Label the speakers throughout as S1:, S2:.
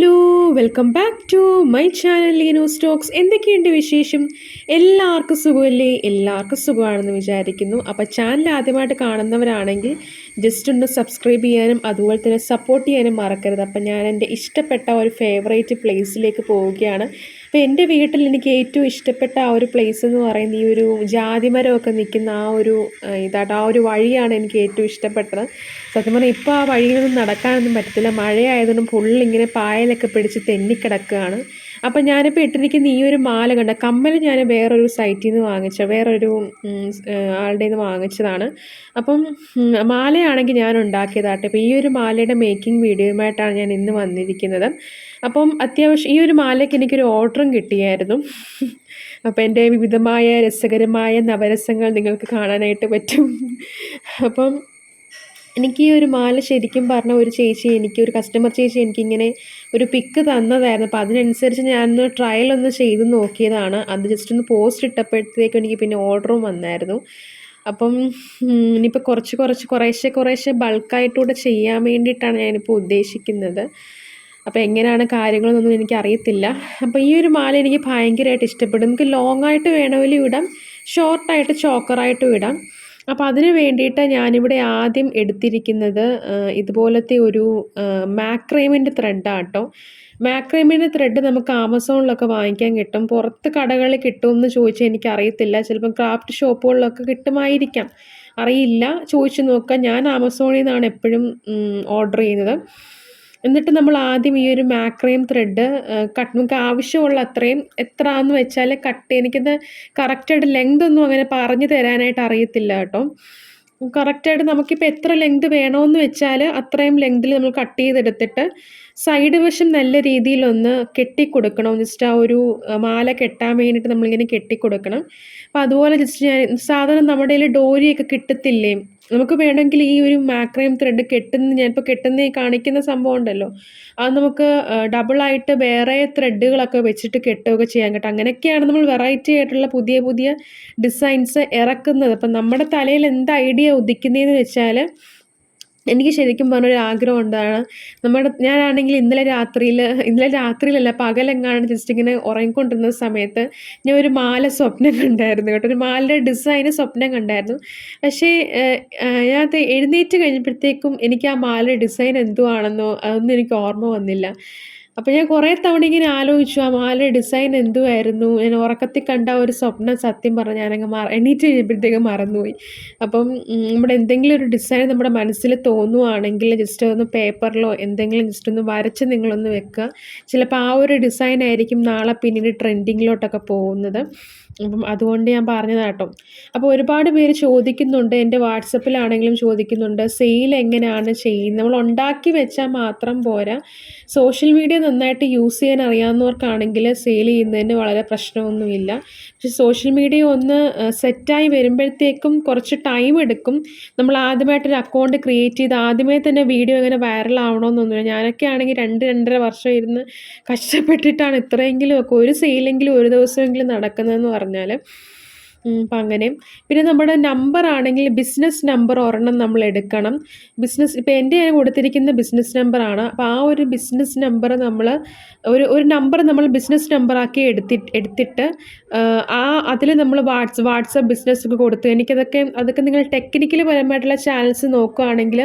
S1: Hello welcome back to my channel Leeno Stokes. എന്തൊക്കെയുണ്ട് വിശേഷം? എല്ലാവർക്കും സുഖമല്ലേ? എല്ലാവർക്കും സുഖമാണെന്ന് വിചാരിക്കുന്നു. അപ്പോൾ ചാനൽ ആദ്യമായിട്ട് കാണുന്നവരാണെങ്കിൽ ജസ്റ്റ് ഒന്ന് സബ്സ്ക്രൈബ് ചെയ്യാനും അതുപോലെ തന്നെ സപ്പോർട്ട് ചെയ്യാനും മറക്കരുത്. അപ്പോൾ ഞാൻ എന്റെ ഇഷ്ടപ്പെട്ട ഒരു ഫേവറേറ്റ് പ്ലേസിലേക്ക് പോവുകയാണ്. അപ്പോൾ എന്റെ വീട്ടിൽ എനിക്ക് ഏറ്റവും ഇഷ്ടപ്പെട്ട ആ ഒരു പ്ലേസ് എന്ന് പറയുന്നത് ഈ ഒരു ജാതിമരമൊക്കെ നിൽക്കുന്ന ആ ഒരു ആ, ഇതായിട്ട് ആ ഒരു വഴിയാണ് എനിക്ക് ഏറ്റവും ഇഷ്ടപ്പെട്ടത്. സത്യം പറഞ്ഞാൽ ഇപ്പോൾ ആ വഴിയിലൊന്നും നടക്കാനൊന്നും പറ്റത്തില്ല. മഴയായതുകൊണ്ടും ഫുള്ളിങ്ങനെ പായലൊക്കെ പിടിച്ച് തെന്നിക്കിടക്കുകയാണ്. അപ്പം ഞാനിപ്പോൾ ഇട്ടിരിക്കുന്ന ഈ ഒരു മാല കണ്ട കമ്മൽ ഞാൻ വേറൊരു സൈറ്റിൽ നിന്ന് വാങ്ങിച്ച വേറൊരു ആളുടെ നിന്ന് വാങ്ങിച്ചതാണ്. അപ്പം മാലയാണെങ്കിൽ ഞാൻ ഉണ്ടാക്കിയതാട്ടെ. അപ്പോൾ ഈ ഒരു മാലയുടെ മേക്കിംഗ് വീഡിയോയുമായിട്ടാണ് ഞാൻ ഇന്ന് വന്നിരിക്കുന്നത്. അപ്പം അത്യാവശ്യം ഈ ഒരു മാലയ്ക്ക് എനിക്കൊരു ഓർഡറും കിട്ടിയായിരുന്നു. അപ്പോൾ എന്റെ വിവിധമായ രസകരമായ നവരസങ്ങൾ നിങ്ങൾക്ക് കാണാനായിട്ട് പറ്റും. അപ്പം എനിക്ക് ഈ ഒരു മാല ശരിക്കും പറഞ്ഞ ഒരു ചേച്ചി എനിക്ക് ഒരു കസ്റ്റമർ ചേച്ചി എനിക്കിങ്ങനെ ഒരു പിക്ക് തന്നതായിരുന്നു. അപ്പോൾ അതിനനുസരിച്ച് ഞാനൊന്ന് ട്രയൽ ഒന്ന് ചെയ്ത് നോക്കിയതാണ്. അത് ജസ്റ്റ് ഒന്ന് പോസ്റ്റ് ഇട്ടപ്പോഴത്തേക്കും എനിക്ക് പിന്നെ ഓർഡറും വന്നായിരുന്നു. അപ്പം ഇനിയിപ്പോൾ കുറച്ച് കുറച്ച് കുറേശ്ശെ കുറേശ്ശെ ബൾക്കായിട്ടൂടെ ചെയ്യാൻ വേണ്ടിയിട്ടാണ് ഞാനിപ്പോൾ ഉദ്ദേശിക്കുന്നത്. അപ്പോൾ എങ്ങനെയാണ് കാര്യങ്ങളെന്നൊന്നും എനിക്ക് അറിയത്തില്ല അപ്പോൾ ഈ ഒരു മാല എനിക്ക് ഭയങ്കരമായിട്ട് ഇഷ്ടപ്പെടും. നമുക്ക് ലോങ് ആയിട്ട് വേണമെങ്കിലും ഇടാം. ഷോർട്ടായിട്ട് ചോക്കറായിട്ടും ഇടാം. അപ്പോൾ അതിന് വേണ്ടിയിട്ട് ഞാനിവിടെ ആദ്യം എടുത്തിരിക്കുന്നത് ഇതുപോലത്തെ ഒരു മാക്രൈമിന്റെ ത്രെഡാണ് കേട്ടോ മാക്രൈമിന്റെ ത്രെഡ് നമുക്ക് ആമസോണിലൊക്കെ വാങ്ങിക്കാൻ കിട്ടും. പുറത്ത് കടകളിൽ കിട്ടുമെന്ന് ചോദിച്ചാൽ എനിക്കറിയത്തില്ല. ചിലപ്പം ക്രാഫ്റ്റ് ഷോപ്പുകളിലൊക്കെ കിട്ടുമായിരിക്കാം. അറിയില്ല. ചോദിച്ചു നോക്കാം. ഞാൻ ആമസോണിൽ നിന്നാണ് എപ്പോഴും ഓർഡർ ചെയ്യുന്നത്. എന്നിട്ട് നമ്മൾ ആദ്യം ഈ ഒരു മാക്രയും ത്രെഡ് കട്ട് നമുക്ക് ആവശ്യമുള്ള അത്രയും എത്ര എന്ന് വെച്ചാൽ കട്ട് എനിക്കത് കറക്റ്റായിട്ട് ലെങ്ത് ഒന്നും അങ്ങനെ പറഞ്ഞു തരാനായിട്ട് അറിയത്തില്ല കേട്ടോ. കറക്റ്റായിട്ട് നമുക്കിപ്പോൾ എത്ര ലെങ്ത് വേണമെന്ന് വെച്ചാൽ അത്രയും ലെങ്തിൽ നമ്മൾ കട്ട് ചെയ്തെടുത്തിട്ട് സൈഡ് വശം നല്ല രീതിയിലൊന്ന് കെട്ടിക്കൊടുക്കണം. ജസ്റ്റ് ആ ഒരു മാല കെട്ടാൻ വേണ്ടിയിട്ട് നമ്മളിങ്ങനെ കെട്ടിക്കൊടുക്കണം. അപ്പോൾ അതുപോലെ ജസ്റ്റ് ഞാൻ സാധാരണ നമ്മുടെ കയ്യിൽ ഡോരിയൊക്കെ കിട്ടത്തില്ലേ? നമുക്ക് വേണമെങ്കിൽ ഈ ഒരു മാക്രൈം ത്രെഡ് കെട്ടുന്ന ഞാനിപ്പോൾ കെട്ടുന്ന കാണിക്കുന്ന സംഭവം ഉണ്ടല്ലോ. അത് നമുക്ക് ഡബിളായിട്ട് വേറെ ത്രെഡുകളൊക്കെ വെച്ചിട്ട് കെട്ടുകയൊക്കെ ചെയ്യാൻ കേട്ടോ. അങ്ങനെയൊക്കെയാണ് നമ്മൾ വെറൈറ്റി ആയിട്ടുള്ള പുതിയ പുതിയ ഡിസൈൻസ് ഇറക്കുന്നത്. അപ്പം നമ്മുടെ തലയിൽ എന്ത് ഐഡിയ ഉദിക്കുന്നതെന്ന് വെച്ചാൽ എനിക്ക് ശരിക്കും പറഞ്ഞൊരു ആഗ്രഹം ഉണ്ടാണ്. നമ്മുടെ ഞാനാണെങ്കിൽ ഇന്നലെ രാത്രിയിൽ ഇന്നലെ രാത്രിയിലല്ല പകലെങ്ങാണ് ജസ്റ്റ് ഇങ്ങനെ ഉറങ്ങിക്കൊണ്ടിരുന്ന സമയത്ത് ഞാൻ ഒരു മാല സ്വപ്നം കണ്ടായിരുന്നു കേട്ടോ. ഒരു മാലയുടെ ഡിസൈന് സ്വപ്നം കണ്ടായിരുന്നു. പക്ഷേ ഞാൻ എഴുന്നേറ്റ് കഴിഞ്ഞപ്പോഴത്തേക്കും എനിക്ക് ആ മാലയുടെ ഡിസൈൻ എന്തുവാണെന്നോ അതൊന്നും എനിക്ക് ഓർമ്മ വന്നില്ല. അപ്പോൾ ഞാൻ കുറേ തവണ ഇങ്ങനെ ആലോചിച്ചു ആ മാലയുടെ ഡിസൈൻ എന്തുമായിരുന്നു ഞാൻ ഉറക്കത്തിൽ കണ്ട ഒരു സ്വപ്നം സത്യം പറഞ്ഞു ഞാനങ്ങ് മറ എണീറ്റ് കഴിഞ്ഞപ്പോഴത്തേക്കും മറന്നുപോയി. അപ്പം നമ്മുടെ എന്തെങ്കിലും ഒരു ഡിസൈൻ നമ്മുടെ മനസ്സിൽ തോന്നുവാണെങ്കിൽ ജസ്റ്റ് ഒന്ന് പേപ്പറിലോ എന്തെങ്കിലും ജസ്റ്റ് ഒന്ന് വരച്ച് നിങ്ങളൊന്ന് വെക്കുക. ചിലപ്പോൾ ആ ഒരു ഡിസൈൻ ആയിരിക്കും നാളെ പിന്നീട് ട്രെൻഡിങ്ങിലോട്ടൊക്കെ പോകുന്നത്. അപ്പം അതുകൊണ്ട് ഞാൻ പറഞ്ഞതാട്ടോ അപ്പോൾ ഒരുപാട് പേര് ചോദിക്കുന്നുണ്ട് എന്റെ വാട്സപ്പിലാണെങ്കിലും ചോദിക്കുന്നുണ്ട് സെയിൽ എങ്ങനെയാണ് ചെയ്യുന്നത്? നമ്മൾ ഉണ്ടാക്കി വെച്ചാൽ മാത്രം പോരാ. സോഷ്യൽ മീഡിയ നന്നായിട്ട് യൂസ് ചെയ്യാൻ അറിയാവുന്നവർക്കാണെങ്കിൽ സെയിൽ ചെയ്യുന്നതിന് വളരെ പ്രശ്നമൊന്നുമില്ല. പക്ഷെ സോഷ്യൽ മീഡിയ ഒന്ന് സെറ്റായി വരുമ്പോഴത്തേക്കും കുറച്ച് ടൈം എടുക്കും. നമ്മൾ ആദ്യമായിട്ടൊരു അക്കൗണ്ട് ക്രിയേറ്റ് ചെയ്ത് ആദ്യമേ തന്നെ വീഡിയോ ഇങ്ങനെ വൈറൽ ആവണമെന്നൊന്നുമില്ല ഞാനൊക്കെ ആണെങ്കിൽ രണ്ട് രണ്ടര വർഷം ഇരുന്ന് കഷ്ടപ്പെട്ടിട്ടാണ് ഇത്രയെങ്കിലും ഒക്കെ ഒരു സെയിലെങ്കിലും ഒരു ദിവസമെങ്കിലും നടക്കുന്നതെന്ന് പറഞ്ഞാൽ അപ്പം അങ്ങനെ. പിന്നെ നമ്മുടെ നമ്പർ ആണെങ്കിൽ ബിസിനസ് നമ്പർ ഒരെണ്ണം നമ്മൾ എടുക്കണം. ബിസിനസ് ഇപ്പോൾ എന്റെ കൊടുത്തിരിക്കുന്ന ബിസിനസ് നമ്പറാണ് അപ്പോൾ ആ ഒരു ബിസിനസ് നമ്പർ നമ്മൾ ഒരു ഒരു നമ്പർ നമ്മൾ ബിസിനസ് നമ്പറാക്കി എടുത്തി എടുത്തിട്ട് ആ അതിൽ നമ്മൾ വാട്സ് വാട്സപ്പ് ബിസിനസ് ഒക്കെ കൊടുത്തു എനിക്കതൊക്കെ അതൊക്കെ നിങ്ങൾ ടെക്നിക്കൽ പരമായിട്ടുള്ള ചാനൽസ് നോക്കുകയാണെങ്കിൽ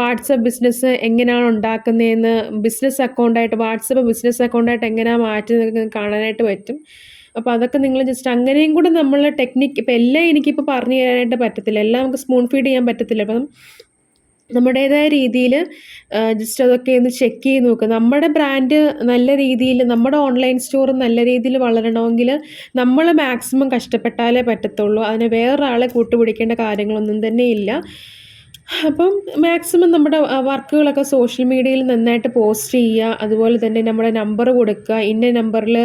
S1: വാട്സപ്പ് ബിസിനസ് എങ്ങനെയാണ് ഉണ്ടാക്കുന്നതെന്ന് ബിസിനസ് അക്കൗണ്ടായിട്ട് വാട്സപ്പ് ബിസിനസ് അക്കൗണ്ടായിട്ട് എങ്ങനെയാണ് മാറ്റുന്നതൊക്കെ കാണാനായിട്ട് പറ്റും. അപ്പോൾ അതൊക്കെ നിങ്ങൾ ജസ്റ്റ് അങ്ങനെയും കൂടെ നമ്മൾ ടെക്നിക്ക് ഇപ്പോൾ എല്ലാം എനിക്കിപ്പോൾ പറഞ്ഞു തരാനായിട്ട് പറ്റത്തില്ല. എല്ലാം നമുക്ക് സ്പൂൺ ഫീഡ് ചെയ്യാൻ പറ്റത്തില്ല. അപ്പം നമ്മുടേതായ രീതിയിൽ ജസ്റ്റ് അതൊക്കെ ഒന്ന് ചെക്ക് ചെയ്ത് നോക്കുക നമ്മുടെ ബ്രാൻഡ് നല്ല രീതിയിൽ നമ്മുടെ ഓൺലൈൻ സ്റ്റോർ നല്ല രീതിയിൽ വളരണമെങ്കിൽ നമ്മൾ മാക്സിമം കഷ്ടപ്പെട്ടാലേ പറ്റത്തുള്ളൂ. അതിന് വേറൊരാളെ കൂട്ടുപിടിക്കേണ്ട കാര്യങ്ങളൊന്നും തന്നെ ഇല്ല. അപ്പം മാക്സിമം നമ്മുടെ വർക്കുകളൊക്കെ സോഷ്യൽ മീഡിയയിൽ നന്നായിട്ട് പോസ്റ്റ് ചെയ്യുക അതുപോലെ തന്നെ നമ്മുടെ നമ്പർ കൊടുക്കുക ഇന്ന നമ്പറിൽ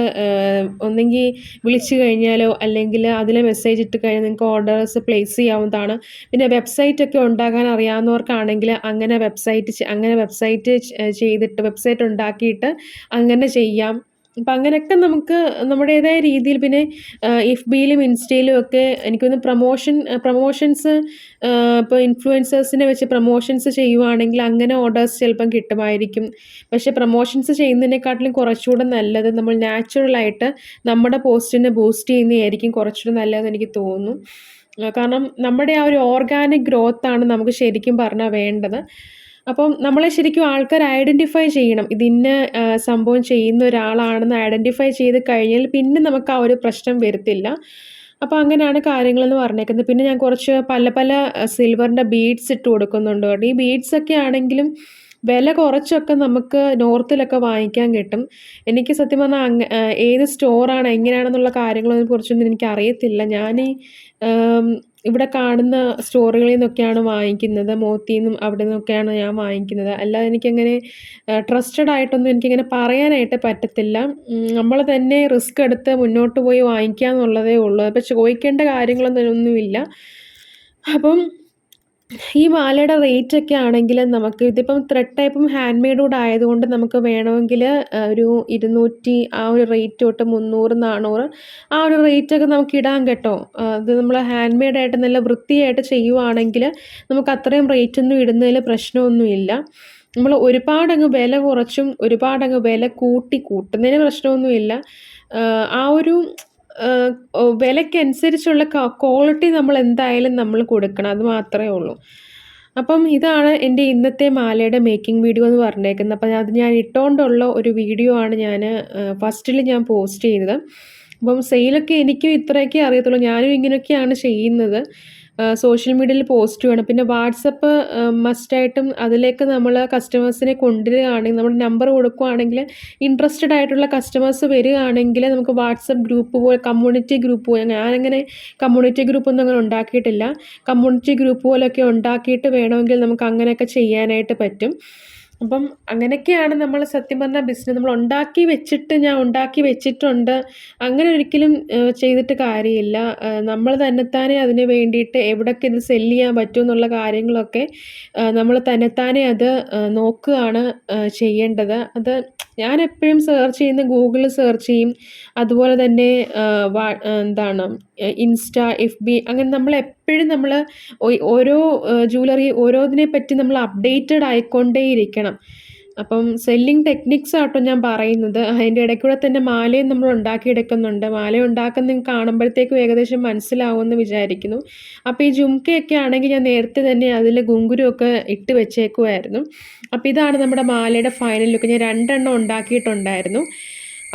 S1: ഒന്നെങ്കിൽ വിളിച്ചു കഴിഞ്ഞാലോ അല്ലെങ്കിൽ അതിൽ മെസ്സേജ് ഇട്ട് കഴിഞ്ഞാൽ നിങ്ങൾക്ക് ഓർഡേഴ്സ് പ്ലേസ് ചെയ്യാവുന്നതാണ്. പിന്നെ വെബ്സൈറ്റ് ഒക്കെ ഉണ്ടാക്കാൻ അറിയാവുന്നവർക്കാണെങ്കിൽ അങ്ങനെ വെബ്സൈറ്റ് അങ്ങനെ വെബ്സൈറ്റ് ചെയ്തിട്ട് വെബ്സൈറ്റ് ഉണ്ടാക്കിയിട്ട് അങ്ങനെ ചെയ്യാം. അപ്പം അങ്ങനെയൊക്കെ നമുക്ക് നമ്മുടേതായ രീതിയിൽ പിന്നെ എഫ് ബിയിലും ഇൻസ്റ്റയിലും ഒക്കെ എനിക്ക് എനിക്കൊന്ന് പ്രൊമോഷൻ പ്രൊമോഷൻസ് ഇപ്പോൾ ഇൻഫ്ലുവൻസേഴ്സിനെ വെച്ച് പ്രൊമോഷൻസ് ചെയ്യുവാണെങ്കിൽ അങ്ങനെ ഓർഡേഴ്സ് ചിലപ്പം കിട്ടുമായിരിക്കും. പക്ഷേ പ്രൊമോഷൻസ് ചെയ്യുന്നതിനെക്കാട്ടിലും കുറച്ചുകൂടെ നല്ലത് നമ്മൾ നാച്ചുറലായിട്ട് നമ്മുടെ പോസ്റ്റിനെ ബൂസ്റ്റ് ചെയ്യുന്നതായിരിക്കും കുറച്ചുകൂടെ നല്ലതെന്ന് എനിക്ക് തോന്നുന്നു. കാരണം നമ്മുടെ ആ ഒരു ഓർഗാനിക് ഗ്രോത്താണ് നമുക്ക് ശരിക്കും പറഞ്ഞാൽ വേണ്ടത്. അപ്പം നമ്മളെ ശരിക്കും ആൾക്കാർ ഐഡന്റിഫൈ ചെയ്യണം. ഇതിന്ന സംഭവം ചെയ്യുന്ന ഒരാളാണെന്ന് ഐഡന്റിഫൈ ചെയ്ത് കഴിഞ്ഞാൽ പിന്നെ നമുക്ക് ആ ഒരു പ്രശ്നം വരത്തില്ല. അപ്പോൾ അങ്ങനെയാണ് കാര്യങ്ങളെന്ന് പറഞ്ഞേക്കുന്നത്. പിന്നെ ഞാൻ കുറച്ച് പല പല സിൽവറിന്റെ ബീഡ്സ് ഇട്ട് കൊടുക്കുന്നുണ്ട് കേട്ടോ. ഈ ബീഡ്സ് ഒക്കെ ആണെങ്കിലും വില കുറച്ചൊക്കെ നമുക്ക് നോർത്തിലൊക്കെ വാങ്ങിക്കാൻ കിട്ടും. എനിക്ക് സത്യം പറഞ്ഞാൽ അങ്ങ് ഏത് സ്റ്റോറാണ് എങ്ങനെയാണെന്നുള്ള കാര്യങ്ങളൊന്നും കുറിച്ചൊന്നും എനിക്ക് അറിയത്തില്ല ഞാൻ ഇവിടെ കാണുന്ന സ്റ്റോറുകളിൽ നിന്നൊക്കെയാണ് വാങ്ങിക്കുന്നത്. മോത്തിയിൽ നിന്നും അവിടെ നിന്നൊക്കെയാണ് ഞാൻ വാങ്ങിക്കുന്നത്. അല്ലാതെ എനിക്കങ്ങനെ ട്രസ്റ്റഡ് ആയിട്ടൊന്നും എനിക്കിങ്ങനെ പറയാനായിട്ട് പറ്റത്തില്ല. നമ്മൾ തന്നെ റിസ്ക് എടുത്ത് മുന്നോട്ട് പോയി വാങ്ങിക്കുക എന്നുള്ളതേ ഉള്ളൂ. അപ്പോൾ ചോദിക്കേണ്ട കാര്യങ്ങളൊന്നും ഒന്നുമില്ല. അപ്പം ഈ മാലയുടെ റേറ്റ് ഒക്കെ ആണെങ്കിൽ നമുക്ക് ഇതിപ്പം ത്രെഡ് ടൈപ്പും ഹാൻഡ് മെയ്ഡ് കൂടെ ആയതുകൊണ്ട് നമുക്ക് വേണമെങ്കിൽ ഒരു ഇരുന്നൂറ്റി ആ ഒരു റേറ്റ് തൊട്ട് മുന്നൂറ് നാനൂറ് ആ ഒരു റേറ്റൊക്കെ നമുക്ക് ഇടാൻ കേട്ടോ. അത് നമ്മൾ ഹാൻഡ് മെയ്ഡായിട്ട് നല്ല വൃത്തിയായിട്ട് ചെയ്യുവാണെങ്കിൽ നമുക്ക് അത്രയും റേറ്റൊന്നും ഇടുന്നതിൽ പ്രശ്നമൊന്നുമില്ല. നമ്മൾ ഒരുപാടങ്ങ് വില കുറച്ചും ഒരുപാടങ്ങ് വില കൂട്ടി കൂട്ടുന്നതിന് പ്രശ്നമൊന്നുമില്ല. ആ ഒരു വിലയ്ക്കനുസരിച്ചുള്ള ക്വാളിറ്റി നമ്മൾ എന്തായാലും നമ്മൾ കൊടുക്കണം. അത് മാത്രമേ ഉള്ളൂ. അപ്പം ഇതാണ് എന്റെ ഇന്നത്തെ മാലയുടെ മേക്കിംഗ് വീഡിയോ എന്ന് പറഞ്ഞേക്കുന്നത്. അപ്പം അത് ഞാൻ ഇട്ടുകൊണ്ടുള്ള ഒരു വീഡിയോ ആണ് ഞാൻ ഫസ്റ്റിൽ ഞാൻ പോസ്റ്റ് ചെയ്തത്. അപ്പം സെയിലൊക്കെ എനിക്കും ഇത്രയൊക്കെ അറിയത്തുള്ളൂ. ഞാനും ഇങ്ങനെയൊക്കെയാണ് ചെയ്യുന്നത്. സോഷ്യൽ മീഡിയയിൽ പോസ്റ്റ് വേണം പിന്നെ വാട്സപ്പ് മസ്റ്റായിട്ടും അതിലേക്ക് നമ്മൾ കസ്റ്റമേഴ്സിനെ കൊണ്ടുവരികയാണെങ്കിൽ നമ്മുടെ നമ്പർ കൊടുക്കുകയാണെങ്കിൽ ഇൻട്രസ്റ്റഡ് ആയിട്ടുള്ള കസ്റ്റമേഴ്സ് വരികയാണെങ്കിൽ നമുക്ക് വാട്സപ്പ് ഗ്രൂപ്പ് പോലെ കമ്മ്യൂണിറ്റി ഗ്രൂപ്പ് പോലെ ഞാനങ്ങനെ കമ്മ്യൂണിറ്റി ഗ്രൂപ്പ് ഒന്നും അങ്ങനെ ഉണ്ടാക്കിയിട്ടില്ല. കമ്മ്യൂണിറ്റി ഗ്രൂപ്പ് പോലെയൊക്കെ ഉണ്ടാക്കിയിട്ട് വേണമെങ്കിൽ നമുക്ക് അങ്ങനെയൊക്കെ ചെയ്യാനായിട്ട് പറ്റും. അപ്പം അങ്ങനെയൊക്കെയാണ് നമ്മൾ സത്യം പറഞ്ഞാൽ ബിസിനസ് നമ്മൾ ഉണ്ടാക്കി വെച്ചിട്ട് ഞാൻ ഉണ്ടാക്കി വെച്ചിട്ടുണ്ട്. അങ്ങനെ ഒരിക്കലും ചെയ്തിട്ട് കാര്യമില്ല. നമ്മൾ തന്നെത്താനെ അതിന് വേണ്ടിയിട്ട് എവിടെയൊക്കെ ഇത് സെല്ല് ചെയ്യാൻ പറ്റും എന്നുള്ള കാര്യങ്ങളൊക്കെ നമ്മൾ തന്നെത്താനെ അത് നോക്കുകയാണ് ചെയ്യേണ്ടത്. അത് ഞാൻ എപ്പോഴും സെർച്ച് ചെയ്യുന്ന ഗൂഗിളിൽ സെർച്ച് ചെയ്യും. അതുപോലെ തന്നെ എന്താണ് ഇൻസ്റ്റ എഫ് ബി അങ്ങനെ നമ്മൾ എപ്പോഴും നമ്മൾ ഓരോ ജ്വല്ലറി ഓരോന്നിനെ പറ്റി നമ്മൾ അപ്ഡേറ്റഡ് ആയിക്കൊണ്ടേയിരിക്കണം. അപ്പം സെല്ലിംഗ് ടെക്നിക്സ് ആട്ടോ ഞാൻ പറയുന്നത്. അതിന്റെ ഇടയ്ക്കൂടെ തന്നെ മാലയും നമ്മൾ ഉണ്ടാക്കിയെടുക്കുന്നുണ്ട്. മാല ഉണ്ടാക്കുന്ന കാണുമ്പോഴത്തേക്കും ഏകദേശം മനസ്സിലാവുമെന്ന് വിചാരിക്കുന്നു. അപ്പോൾ ഈ ജുംക്കയൊക്കെ ആണെങ്കിൽ ഞാൻ നേരത്തെ തന്നെ അതിൽ ഗുങ്കുരുമൊക്കെ ഇട്ട് വെച്ചേക്കുമായിരുന്നു അപ്പോൾ ഇതാണ് നമ്മുടെ മാലയുടെ ഫൈനൽ ലുക്ക് ഞാൻ രണ്ടെണ്ണം ഉണ്ടാക്കിയിട്ടുണ്ടായിരുന്നു.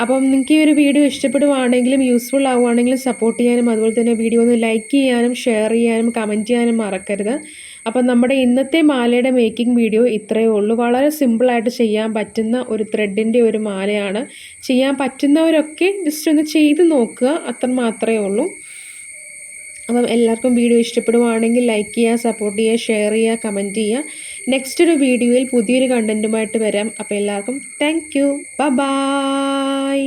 S1: അപ്പം നിങ്ങൾക്ക് ഈ ഒരു വീഡിയോ ഇഷ്ടപ്പെടുവാണെങ്കിലും യൂസ്ഫുൾ ആവുകയാണെങ്കിലും സപ്പോർട്ട് ചെയ്യാനും അതുപോലെ തന്നെ വീഡിയോ ഒന്ന് ലൈക്ക് ചെയ്യാനും ഷെയർ ചെയ്യാനും കമന്റ് ചെയ്യാനും മറക്കരുത്. അപ്പം നമ്മുടെ ഇന്നത്തെ മാലയുടെ മേക്കിംഗ് വീഡിയോ ഇത്രയേ ഉള്ളൂ. വളരെ സിമ്പിളായിട്ട് ചെയ്യാൻ പറ്റുന്ന ഒരു ത്രെഡിന്റെ ഒരു മാലയാണ്. ചെയ്യാൻ പറ്റുന്നവരൊക്കെ ജസ്റ്റ് ഒന്ന് ചെയ്ത് നോക്കുക. അത്ര മാത്രമേ ഉള്ളൂ. അപ്പം എല്ലാവർക്കും വീഡിയോ ഇഷ്ടപ്പെടുവാണെങ്കിൽ ലൈക്ക് ചെയ്യുക സപ്പോർട്ട് ചെയ്യുക ഷെയർ ചെയ്യുക കമന്റ് ചെയ്യുക. നെക്സ്റ്റ് ഒരു വീഡിയോയിൽ പുതിയൊരു കണ്ടന്റുമായിട്ട് വരാം. അപ്പോൾ എല്ലാവർക്കും താങ്ക് യു ബൈ